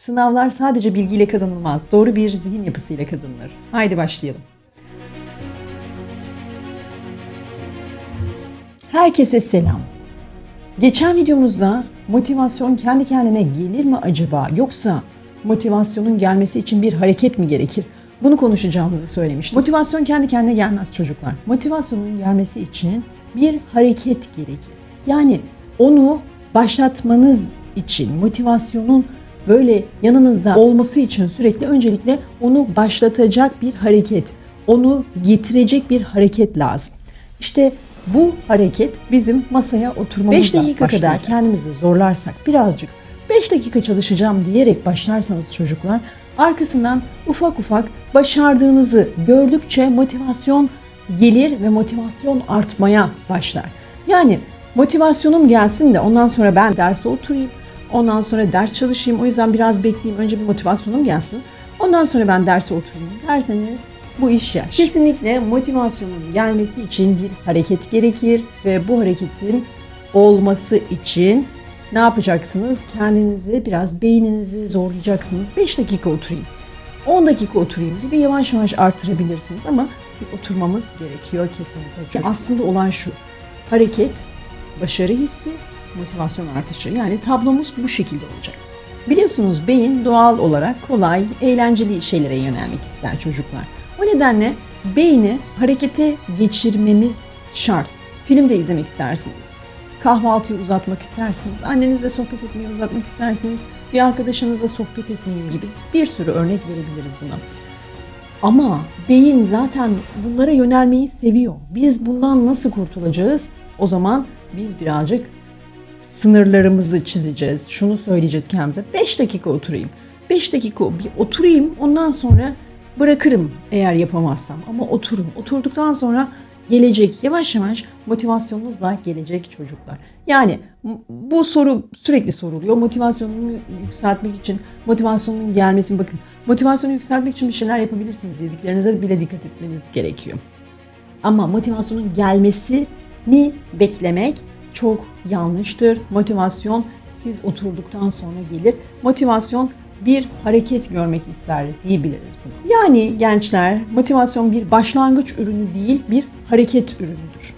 Sınavlar sadece bilgiyle kazanılmaz. Doğru bir zihin yapısıyla kazanılır. Haydi başlayalım. Herkese selam. Geçen videomuzda motivasyon kendi kendine gelir mi acaba yoksa motivasyonun gelmesi için bir hareket mi gerekir? Bunu konuşacağımızı söylemiştim. Motivasyon kendi kendine gelmez çocuklar. Motivasyonun gelmesi için bir hareket gerekir. Yani onu başlatmanız için motivasyonun böyle yanınızda olması için sürekli öncelikle onu başlatacak bir hareket, onu getirecek bir hareket lazım. İşte bu hareket bizim masaya oturmamızla 5 dakika kadar kendimizi zorlarsak birazcık 5 dakika çalışacağım diyerek başlarsanız çocuklar arkasından ufak ufak başardığınızı gördükçe motivasyon gelir ve motivasyon artmaya başlar. Yani motivasyonum gelsin de ondan sonra ben derse oturayım. Ondan sonra ders çalışayım. O yüzden biraz bekleyeyim. Önce bir motivasyonum gelsin. Ondan sonra ben derse oturayım derseniz bu iş yaş. Kesinlikle motivasyonun gelmesi için bir hareket gerekir ve bu hareketin olması için ne yapacaksınız? Kendinizi biraz beyninizi zorlayacaksınız. 5 dakika oturayım. 10 dakika oturayım gibi yavaş yavaş artırabilirsiniz ama bir oturmamız gerekiyor kesinlikle. Çünkü aslında olan şu. Hareket, başarı hissi, motivasyon artışı. Yani tablomuz bu şekilde olacak. Biliyorsunuz beyin doğal olarak kolay, eğlenceli şeylere yönelmek ister çocuklar. O nedenle beyni harekete geçirmemiz şart. Film de izlemek istersiniz. Kahvaltıyı uzatmak istersiniz. Annenizle sohbet etmeyi uzatmak istersiniz. Bir arkadaşınızla sohbet etmeyi gibi bir sürü örnek verebiliriz buna. Ama beyin zaten bunlara yönelmeyi seviyor. Biz bundan nasıl kurtulacağız? O zaman biz birazcık sınırlarımızı çizeceğiz. Şunu söyleyeceğiz kendimize. 5 dakika oturayım. 5 dakika bir oturayım. Ondan sonra bırakırım eğer yapamazsam. Ama oturun. Oturduktan sonra gelecek yavaş yavaş motivasyonunuzla gelecek çocuklar. Yani bu soru sürekli soruluyor. Motivasyonumu yükseltmek için, motivasyonun gelmesini bakın. Motivasyonu yükseltmek için bir şeyler yapabilirsiniz. Yediklerinize bile dikkat etmeniz gerekiyor. Ama motivasyonun gelmesini beklemek çok yanlıştır. Motivasyon siz oturduktan sonra gelir. Motivasyon bir hareket görmek ister diyebiliriz bunu. Yani gençler motivasyon bir başlangıç ürünü değil bir hareket ürünüdür.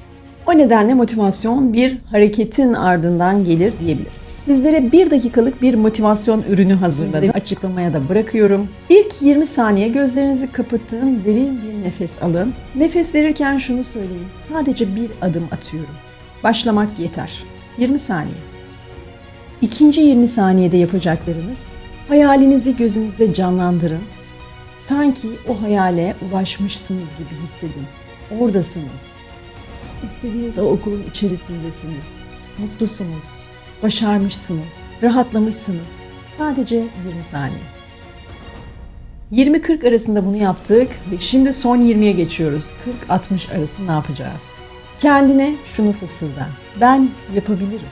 O nedenle motivasyon bir hareketin ardından gelir diyebiliriz. Sizlere bir dakikalık bir motivasyon ürünü hazırladım. Açıklamaya da bırakıyorum. İlk 20 saniye gözlerinizi kapatın, derin bir nefes alın. Nefes verirken şunu söyleyin. Sadece bir adım atıyorum. Başlamak yeter. 20 saniye. İkinci 20 saniyede yapacaklarınız hayalinizi gözünüzde canlandırın. Sanki o hayale ulaşmışsınız gibi hissedin. Oradasınız. İstediğiniz o okulun içerisindesiniz. Mutlusunuz. Başarmışsınız. Rahatlamışsınız. Sadece 20 saniye. 20-40 arasında bunu yaptık ve şimdi son 20'ye geçiyoruz. 40-60 arası ne yapacağız? Kendine şunu fısılda. Ben yapabilirim.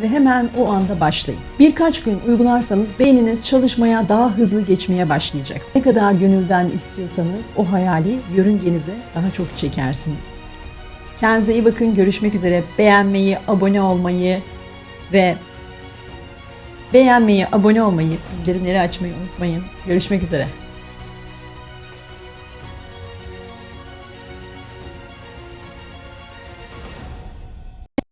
Ve hemen o anda başlayın. Birkaç gün uygularsanız beyniniz çalışmaya daha hızlı geçmeye başlayacak. Ne kadar gönülden istiyorsanız o hayali yörüngenize daha çok çekersiniz. Kendinize iyi bakın. Görüşmek üzere. Beğenmeyi, abone olmayı ve beğenmeyi, abone olmayı, bildirimleri açmayı unutmayın. Görüşmek üzere.